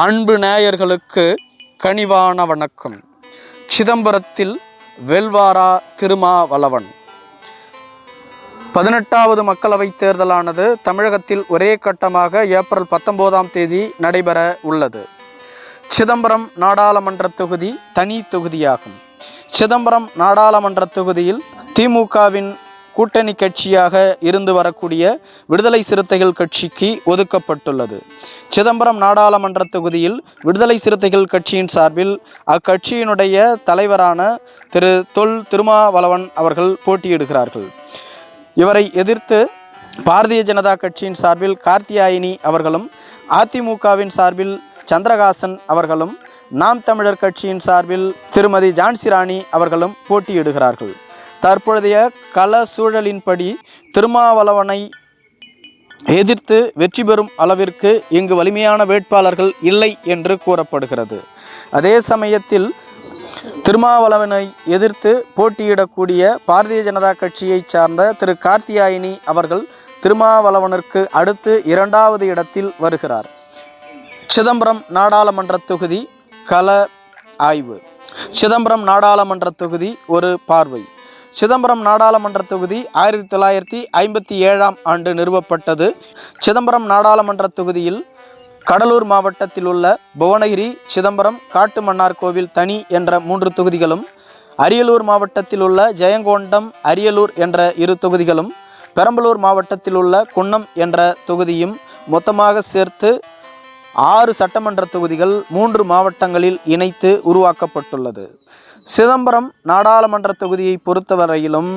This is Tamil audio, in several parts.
அன்பு நேயர்களுக்கு கனிவான வணக்கம். சிதம்பரத்தில் வெல்வாரா திருமாவளவன். பதினெட்டாவது மக்களவைத் தேர்தலானது தமிழகத்தில் ஒரே கட்டமாக ஏப்ரல் பத்தொம்போதாம் தேதி நடைபெற உள்ளது. சிதம்பரம் நாடாளுமன்ற தொகுதி தனி தொகுதியாகும். சிதம்பரம் நாடாளுமன்ற தொகுதியில் திமுகவின் கூட்டணி கட்சியாக இருந்து வரக்கூடிய விடுதலை சிறுத்தைகள் கட்சிக்கு ஒதுக்கப்பட்டுள்ளது. சிதம்பரம் நாடாளுமன்ற தொகுதியில் விடுதலை சிறுத்தைகள் கட்சியின் சார்பில் அக்கட்சியினுடைய தலைவரான திரு தொல் திருமாவளவன் அவர்கள் போட்டியிடுகிறார்கள். இவரை எதிர்த்து பாரதிய ஜனதா கட்சியின் சார்பில் கார்த்தியாயினி அவர்களும் அதிமுகவின் சார்பில் சந்திரகாசன் அவர்களும் நாம் தமிழர் கட்சியின் சார்பில் திருமதி ஜான்சிராணி அவர்களும் போட்டியிடுகிறார்கள். தற்பொழுதைய கள சூழலின்படி திருமாவளவனை எதிர்த்து வெற்றி பெறும் அளவிற்கு இங்கு வலிமையான வேட்பாளர்கள் இல்லை என்று கூறப்படுகிறது. அதே சமயத்தில் திருமாவளவனை எதிர்த்து போட்டியிடக்கூடிய பாரதிய ஜனதா கட்சியைச் சார்ந்த திரு கார்த்தியாயினி அவர்கள் திருமாவளவனுக்கு அடுத்து இரண்டாவது இடத்தில் வருகிறார். சிதம்பரம் நாடாளுமன்ற தொகுதி கள ஆய்வு. சிதம்பரம் நாடாளுமன்ற தொகுதி ஒரு பார்வை. சிதம்பரம் நாடாளுமன்ற தொகுதி ஆயிரத்தி தொள்ளாயிரத்தி ஐம்பத்தி ஏழாம் ஆண்டு நிறுவப்பட்டது. சிதம்பரம் நாடாளுமன்ற தொகுதியில் கடலூர் மாவட்டத்தில் உள்ள புவனகிரி சிதம்பரம் காட்டுமன்னார் கோவில் தனி என்ற மூன்று தொகுதிகளும் அரியலூர் மாவட்டத்தில் உள்ள ஜெயங்கொண்டம் அரியலூர் என்ற இரு தொகுதிகளும் பெரம்பலூர் மாவட்டத்தில் உள்ள குன்னம் என்ற தொகுதியும் மொத்தமாக சேர்த்து ஆறு சட்டமன்ற தொகுதிகள் மூன்று மாவட்டங்களில் இணைத்து உருவாக்கப்பட்டுள்ளது. சிதம்பரம் நாடாளுமன்ற தொகுதியை பொறுத்தவரையிலும்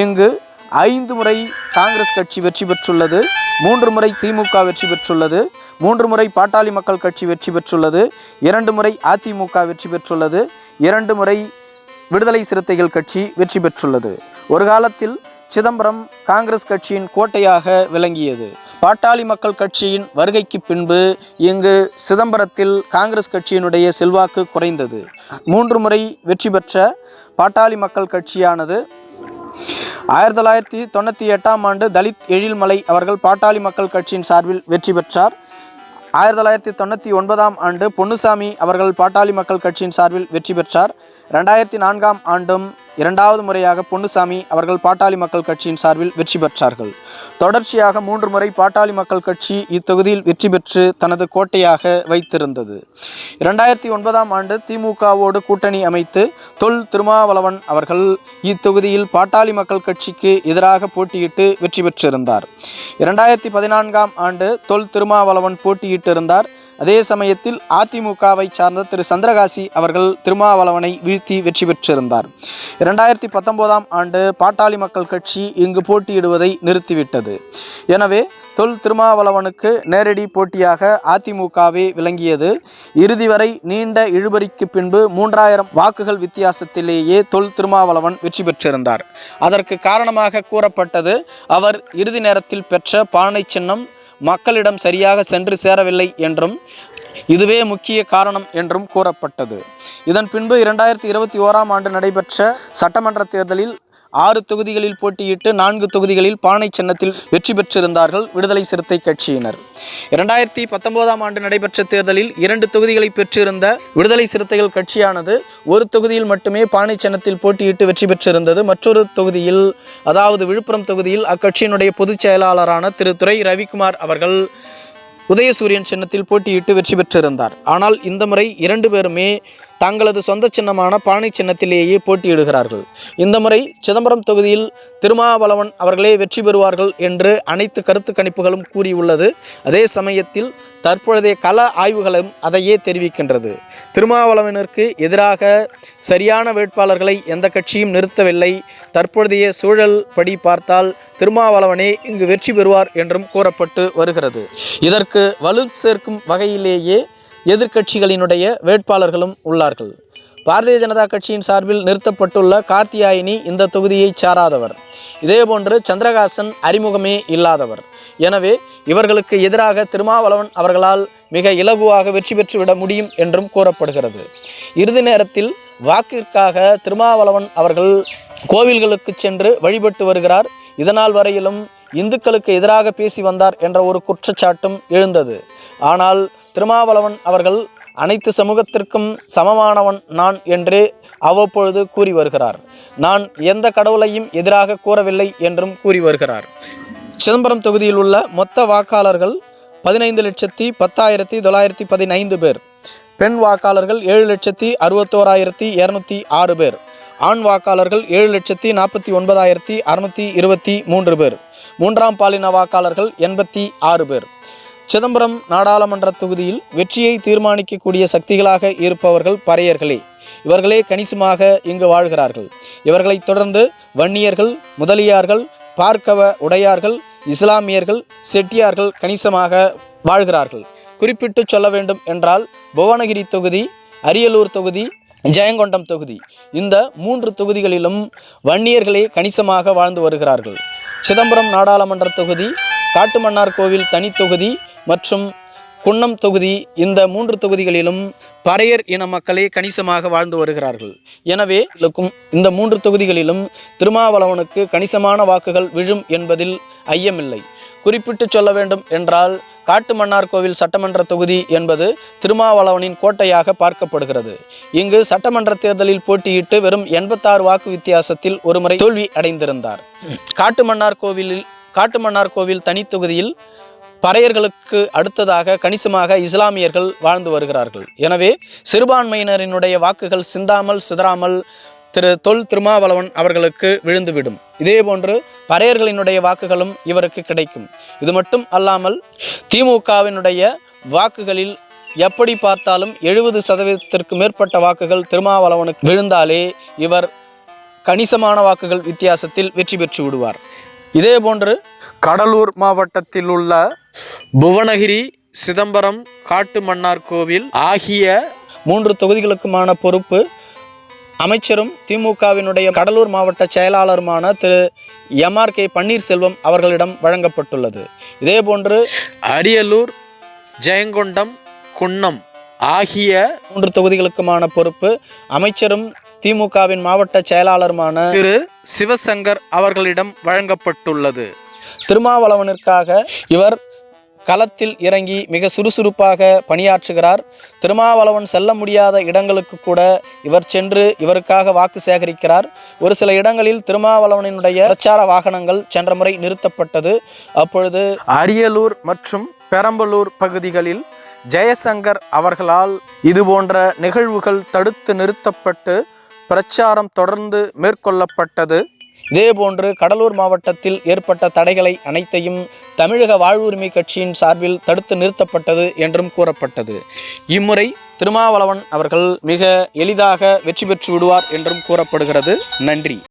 இங்கு ஐந்து முறை காங்கிரஸ் கட்சி வெற்றி பெற்றுள்ளது மூன்று முறை திமுக வெற்றி பெற்றுள்ளது மூன்று முறை பாட்டாளி மக்கள் கட்சி வெற்றி பெற்றுள்ளது இரண்டு முறை அதிமுக வெற்றி பெற்றுள்ளது இரண்டு முறை விடுதலை சிறுத்தைகள் கட்சி வெற்றி பெற்றுள்ளது. ஒரு காலத்தில் சிதம்பரம் காங்கிரஸ் கட்சியின் கோட்டையாக விளங்கியது. பாட்டாளி மக்கள் கட்சியின் வருகைக்கு பின்பு இங்கு சிதம்பரத்தில் காங்கிரஸ் கட்சியினுடைய செல்வாக்கு குறைந்தது. மூன்று முறை வெற்றி பெற்ற பாட்டாளி மக்கள் கட்சியானது ஆயிரத்தி தொள்ளாயிரத்தி தொண்ணூற்றி எட்டாம் ஆண்டு தலித் எழில்மலை அவர்கள் பாட்டாளி மக்கள் கட்சியின் சார்பில் வெற்றி பெற்றார். ஆயிரத்தி தொள்ளாயிரத்தி தொண்ணூற்றி ஒன்பதாம் ஆண்டு பொன்னுசாமி அவர்கள் பாட்டாளி மக்கள் கட்சியின் சார்பில் வெற்றி பெற்றார். ரெண்டாயிரத்தி நான்காம் ஆண்டும் இரண்டாவது முறையாக பொன்னுசாமி அவர்கள் பாட்டாளி மக்கள் கட்சியின் சார்பில் வெற்றி பெற்றார்கள். தொடர்ச்சியாக மூன்று முறை பாட்டாளி மக்கள் கட்சி இத்தொகுதியில் வெற்றி பெற்று தனது கோட்டையாக வைத்திருந்தது. இரண்டாயிரத்தி ஒன்பதாம் ஆண்டு திமுகவோடு கூட்டணி அமைத்து தொல் திருமாவளவன் அவர்கள் இத்தொகுதியில் பாட்டாளி மக்கள் கட்சிக்கு எதிராக போட்டியிட்டு வெற்றி பெற்றிருந்தார். இரண்டாயிரத்தி பதினான்காம் ஆண்டு தொல் திருமாவளவன் போட்டியிட்டிருந்தார். அதே சமயத்தில் அதிமுகவை சார்ந்த திரு சந்திரகாசி அவர்கள் திருமாவளவனை வீழ்த்தி வெற்றி பெற்றிருந்தார். இரண்டாயிரத்தி பத்தொன்பதாம் ஆண்டு பாட்டாளி மக்கள் கட்சி இங்கு போட்டியிடுவதை நிறுத்திவிட்டது. எனவே தொல் திருமாவளவனுக்கு நேரடி போட்டியாக அதிமுகவே விளங்கியது. இறுதி வரை நீண்ட இழுபறிக்கு பின்பு மூன்றாயிரம் வாக்குகள் வித்தியாசத்திலேயே தொல் திருமாவளவன் வெற்றி பெற்றிருந்தார். அதற்கு காரணமாக கூறப்பட்டது அவர் இறுதி நேரத்தில் பெற்ற பானை சின்னம் மக்களிடம் சரியாக சென்று சேரவில்லை என்றும் இதுவே முக்கிய காரணம் என்றும் கூறப்பட்டது. இதன் பின்பு இரண்டாயிரத்தி இருபத்தி ஓராம் ஆண்டு நடைபெற்ற சட்டமன்ற தேர்தலில் ஆறு தொகுதிகளில் போட்டியிட்டு நான்கு தொகுதிகளில் பானை சின்னத்தில் வெற்றி பெற்றிருந்தார்கள் விடுதலை சிறுத்தை கட்சியினர். இரண்டாயிரத்தி பத்தொன்பதாம் ஆண்டு நடைபெற்ற தேர்தலில் இரண்டு தொகுதிகளை பெற்றிருந்த விடுதலை சிறுத்தைகள் கட்சியானது ஒரு தொகுதியில் மட்டுமே பானை சின்னத்தில் போட்டியிட்டு வெற்றி பெற்றிருந்தது. மற்றொரு தொகுதியில் அதாவது விழுப்புரம் தொகுதியில் அக்கட்சியினுடைய பொதுச் செயலாளரான திரு துரை ரவிக்குமார் அவர்கள் உதயசூரியன் சின்னத்தில் போட்டியிட்டு வெற்றி பெற்றிருந்தார். ஆனால் இந்த முறை இரண்டு பேருமே தங்களது சொந்த சின்னமான பாணி சின்னத்திலேயே போட்டியிடுகிறார்கள். இந்த முறை சிதம்பரம் தொகுதியில் திருமாவளவன் அவர்களே வெற்றி பெறுவார்கள் என்று அனைத்து கருத்து கணிப்புகளும் கூறியுள்ளது. அதே சமயத்தில் தற்பொழுதைய கள ஆய்வுகளும் அதையே தெரிவிக்கின்றது. திருமாவளவனிற்கு எதிராக சரியான வேட்பாளர்களை எந்த கட்சியும் நிறுத்தவில்லை. தற்பொழுதைய சூழல் படி பார்த்தால் திருமாவளவனே இங்கு வெற்றி பெறுவார் என்றும் கூறப்பட்டு வருகிறது. இதற்கு வலு சேர்க்கும் வகையிலேயே எதிர்க்கட்சிகளினுடைய வேட்பாளர்களும் உள்ளார்கள். பாரதிய ஜனதா கட்சியின் சார்பில் நிறுத்தப்பட்டுள்ள கார்த்தியாயினி இந்த தொகுதியைச் சாராதவர். இதேபோன்று சந்திரகாசன் அறிமுகமே இல்லாதவர். எனவே இவர்களுக்கு எதிராக திருமாவளவன் அவர்களால் மிக இலகுவாக வெற்றி பெற்றுவிட முடியும் என்றும் கூறப்படுகிறது. இறுதி நேரத்தில் வாக்கிற்காக திருமாவளவன் அவர்கள் கோவில்களுக்கு சென்று வழிபட்டு வருகிறார். இதனால் வரையிலும் இந்துக்களுக்கு எதிராக பேசி வந்தார் என்ற ஒரு குற்றச்சாட்டும் எழுந்தது. ஆனால் திருமாவளவன் அவர்கள் அனைத்து சமூகத்திற்கும் சமமானவன் நான் என்றே அவ்வப்பொழுது கூறி வருகிறார். நான் எந்த கடவுளையும் எதிராக கூறவில்லை என்றும் கூறி வருகிறார். சிதம்பரம் தொகுதியில் உள்ள மொத்த வாக்காளர்கள் பதினைந்து லட்சத்தி பத்தாயிரத்தி தொள்ளாயிரத்தி பதினைந்து பேர். பெண் வாக்காளர்கள் ஏழு லட்சத்தி அறுபத்தோராயிரத்தி இரநூத்தி ஆறு பேர். ஆண் வாக்காளர்கள் ஏழு லட்சத்தி நாற்பத்தி ஒன்பதாயிரத்தி அறுநூற்றி இருபத்தி மூன்று பேர். மூன்றாம் பாலின வாக்காளர்கள் எண்பத்தி ஆறு பேர். சிதம்பரம் நாடாளுமன்ற தொகுதியில் வெற்றியை தீர்மானிக்கக்கூடிய சக்திகளாக இருப்பவர்கள் பறையர்களே. இவர்களே கணிசமாக இங்கு வாழ்கிறார்கள். இவர்களை தொடர்ந்து வன்னியர்கள் முதலியார்கள் பார்க்கவ உடையார்கள் இஸ்லாமியர்கள் செட்டியார்கள் கணிசமாக வாழ்கிறார்கள். குறிப்பிட்டு சொல்ல வேண்டும் என்றால் புவனகிரி தொகுதி அரியலூர் தொகுதி ஜெயங்கொண்டம் தொகுதி இந்த மூன்று தொகுதிகளிலும் வன்னியர்களே கணிசமாக வாழ்ந்து வருகிறார்கள். சிதம்பரம் நாடாளுமன்ற தொகுதி காட்டுமன்னார் கோவில் தனித்தொகுதி மற்றும் குன்னம் தொகுதி இந்த மூன்று தொகுதிகளிலும் பறையர் இன மக்களே கணிசமாக வாழ்ந்து வருகிறார்கள். எனவே இந்த மூன்று தொகுதிகளிலும் திருமாவளவனுக்கு கணிசமான வாக்குகள் விழும் என்பதில் ஐயமில்லை. குறிப்பிட்டு சொல்ல வேண்டும் என்றால் காட்டுமன்னார் கோவில் சட்டமன்ற தொகுதி என்பது திருமாவளவனின் கோட்டையாக பார்க்கப்படுகிறது. இங்கு சட்டமன்ற தேர்தலில் போட்டியிட்டு வெறும் எண்பத்தாறு வாக்கு வித்தியாசத்தில் ஒருமுறை தோல்வி அடைந்திருந்தார். காட்டுமன்னார் கோவிலில் காட்டுமன்னார் கோவில் தனித்தொகுதியில் பறையர்களுக்கு அடுத்ததாக கணிசமாக இஸ்லாமியர்கள் வாழ்ந்து வருகிறார்கள். எனவே சிறுபான்மையினரினுடைய வாக்குகள் சிந்தாமல் சிதறாமல் திரு தொல் திருமாவளவன் அவர்களுக்கு விழுந்துவிடும். இதேபோன்று பறையர்களினுடைய வாக்குகளும் இவருக்கு கிடைக்கும். இது மட்டும் அல்லாமல் திமுகவினுடைய வாக்குகளில் எப்படி பார்த்தாலும் எழுபது சதவீதத்திற்கு மேற்பட்ட வாக்குகள் திருமாவளவனுக்கு விழுந்தாலே இவர் கணிசமான வாக்குகள் வித்தியாசத்தில் வெற்றி பெற்று விடுவார். இதேபோன்று கடலூர் மாவட்டத்தில் உள்ள புவனகிரி சிதம்பரம் காட்டுமன்னார் கோவில் ஆகிய மூன்று தொகுதிகளுக்குமான பொறுப்பு அமைச்சரும் திமுகவினுடைய கடலூர் மாவட்ட செயலாளருமான திரு. MR K. பன்னீர்செல்வம் அவர்களிடம் வழங்கப்பட்டுள்ளது. இதேபோன்று அரியலூர் ஜெயங்கொண்டம் குன்னம் ஆகிய மூன்று தொகுதிகளுக்குமான பொறுப்பு அமைச்சரும் திமுகவின் மாவட்ட செயலாளருமான திரு சிவசங்கர் அவர்களிடம் வழங்கப்பட்டுள்ளது. திருமாவளவனிற்காக இவர் களத்தில் இறங்கி மிக சுறுசுறுப்பாக பணியாற்றுகிறார். திருமாவளவன் செல்ல முடியாத இடங்களுக்கு கூட இவர் சென்று இவருக்காக வாக்கு சேகரிக்கிறார். ஒரு சில இடங்களில் திருமாவளவனினுடைய பிரச்சார வாகனங்கள் சென்ற முறை நிறுத்தப்பட்டது. அப்பொழுது அரியலூர் மற்றும் பெரம்பலூர் பகுதிகளில் ஜெயசங்கர் அவர்களால் இது போன்ற நிகழ்வுகள் தடுத்து நிறுத்தப்பட்டு பிரச்சாரம் தொடர்ந்து மேற்கொள்ளப்பட்டது. இதேபோன்று கடலூர் மாவட்டத்தில் ஏற்பட்ட தடைகளை அனைத்தையும் தமிழக வாழ்வுரிமை கட்சியின் சார்பில் தடுத்து நிறுத்தப்பட்டது என்றும் கூறப்பட்டது. இம்முறை திருமாவளவன் அவர்கள் மிக எளிதாக வெற்றி பெற்று விடுவார் என்றும் கூறப்படுகிறது. நன்றி.